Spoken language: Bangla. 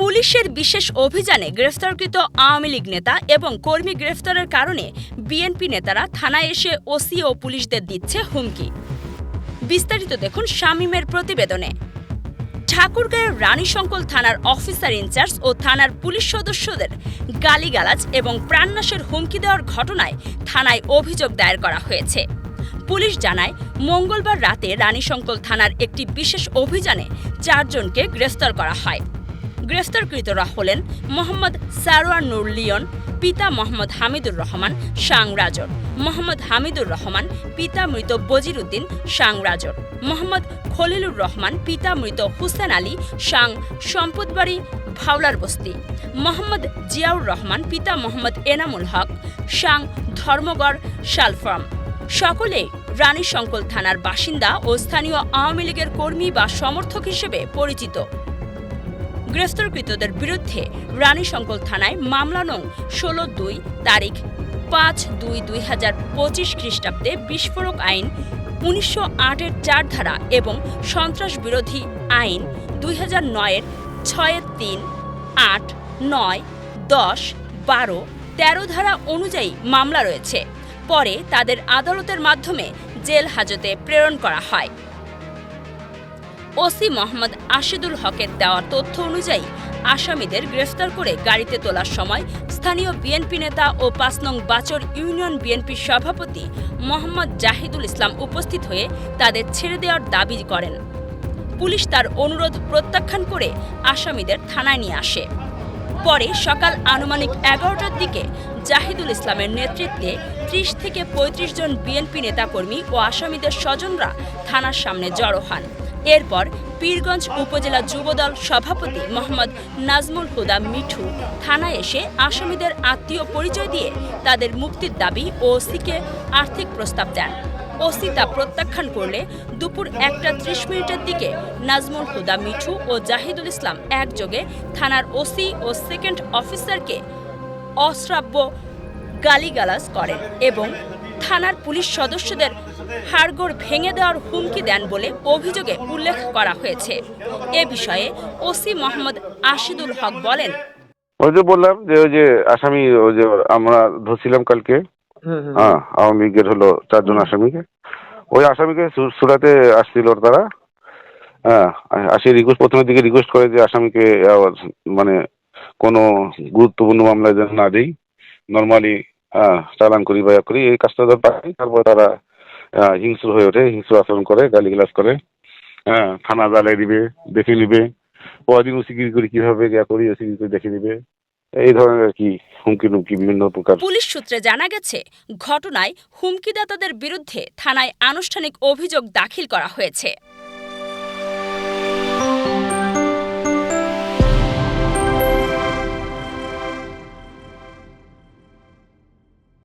পুলিশের বিশেষ অভিযানে গ্রেফতারকৃত আওয়ামী লীগ নেতা এবং কর্মী গ্রেফতারের কারণে বিএনপি নেতারা থানায় এসে ওসি ও পুলিশদের দিচ্ছে হুমকি। বিস্তারিত দেখুন শামীমের প্রতিবেদনে। ঠাকুরগাঁয়ের রানীশঙ্কল থানার অফিসার ইনচার্জ ও থানার পুলিশ সদস্যদের গালিগালাজ এবং প্রাণনাশের হুমকি দেওয়ার ঘটনায় থানায় অভিযোগ দায়ের করা হয়েছে। পুলিশ জানায়, মঙ্গলবার রাতে রানীশঙ্কল থানার একটি বিশেষ অভিযানে চারজনকে গ্রেফতার করা হয়। গ্রেফতারকৃতরা হলেন মোহাম্মদ সারোয়ার নুর লিয়ন পিতা মোহাম্মদ হামিদুর রহমান সাংরাজর মোহাম্মদ হামিদুর রহমান, পিতা মৃত বজির উদ্দিন সাংরাজর মোহাম্মদ খলিলুর রহমান, পিতা মৃত হুসেন আলী সাং সম্পদবাড়ি, ভাওলার বস্তি। মোহাম্মদ জিয়াউর রহমান, পিতা মোহাম্মদ এনামুল হক সাং ধর্মগড়, শালফার্ম। সকলে রানী থানার বাসিন্দা ও স্থানীয় আওয়ামী লীগের কর্মী বা সমর্থক হিসেবে পরিচিত। গ্রেফতারকৃতদের বিরুদ্ধে রানী রানীশঙ্কল থানায় মামলা নং ষোলো দুই, তারিখ পাঁচ দুই দুই হাজার পঁচিশ খ্রিস্টাব্দে বিস্ফোরক আইন উনিশশো আটের চার ধারা এবং সন্ত্রাস বিরোধী আইন দুই হাজার নয়ের ছয়ের তিন আট নয় দশ বারো তেরো ধারা অনুযায়ী মামলা রয়েছে। পরে তাদের আদালতের মাধ্যমে জেল হাজতে প্রেরণ করা হয়। ওসি মোহাম্মদ আশিদুল হকের দেওয়া তথ্য অনুযায়ী, আসামিদের গ্রেফতার করে গাড়িতে তোলার সময় স্থানীয় বিএনপি নেতা ও পাঁচ নং বাচর ইউনিয়ন বিএনপির সভাপতি মোহাম্মদ জাহিদুল ইসলাম উপস্থিত হয়ে তাদের ছেড়ে দেওয়ার দাবি করেন। পুলিশ তার অনুরোধ প্রত্যাখ্যান করে আসামিদের থানায় নিয়ে আসে। পরে সকাল আনুমানিক এগারোটার দিকে জাহিদুল ইসলামের নেতৃত্বে ত্রিশ থেকে পঁয়ত্রিশ জন বিএনপি নেতাকর্মী ও আসামিদের স্বজনরা থানার সামনে জড়ো হন। এরপর পীরগঞ্জ উপজেলা যুবদল সভাপতি মোহাম্মদ নাজমুল হুদা মিঠু থানায় এসে আসামিদের আত্মীয় পরিচয় দিয়ে তাদের মুক্তির দাবি ও ওসিকে আর্থিক প্রস্তাব দেন। ওসি তা প্রত্যাখ্যান করলে দুপুর একটা ত্রিশ মিনিটের দিকে নাজমুল হুদা মিঠু ও জাহিদুল ইসলাম একযোগে থানার ওসি ও সেকেন্ড অফিসারকে অশ্রাব্য গালিগালাজ করেন এবং থানার পুলিশ সদস্যদের হাড়গোড় ভেঙে দেওয়ার হুমকি দেন বলে অভিযোগে উল্লেখ করা হয়েছে। এ বিষয়ে ওসি মোহাম্মদ আশিদুল হক বলেন ওই যে বললাম যে ওই যে আসামি ওই যে আমরা ধরছিলাম কালকে হ্যাঁ আওয়ামী লীগের হলো চারজন আসামিকে। ওই আসামিকে সুরাতে আসছিল তারা। হ্যাঁ আসে রিকোয়েস্ট প্রথমের দিকে রিকোয়েস্ট করে যে আসামিকে মানে কোনো গুরুত্বপূর্ণ মামলায় যেন না দেই। নর্মালি হ্যাঁ চালান করি বা করি এই কাজটা পাই তারপর তারা হিংস্র হয়ে ওঠে, হিংস্র আচরণ করে, গালিগালাজ করে। হ্যাঁ থানা জ্বালিয়ে দিবে, দেখে নিবে। পরদিন ওসিগিরি করে কীভাবে ইয়া করি ওসিগিরি করে দেখে নিবে। এই ধরনের আর কি হুমকি টুমকি বিভিন্ন প্রকার। পুলিশ সূত্রে জানা গেছে, ঘটনায় হুমকিদাতাদের বিরুদ্ধে থানায় আনুষ্ঠানিক অভিযোগ দাখিল করা হয়েছে।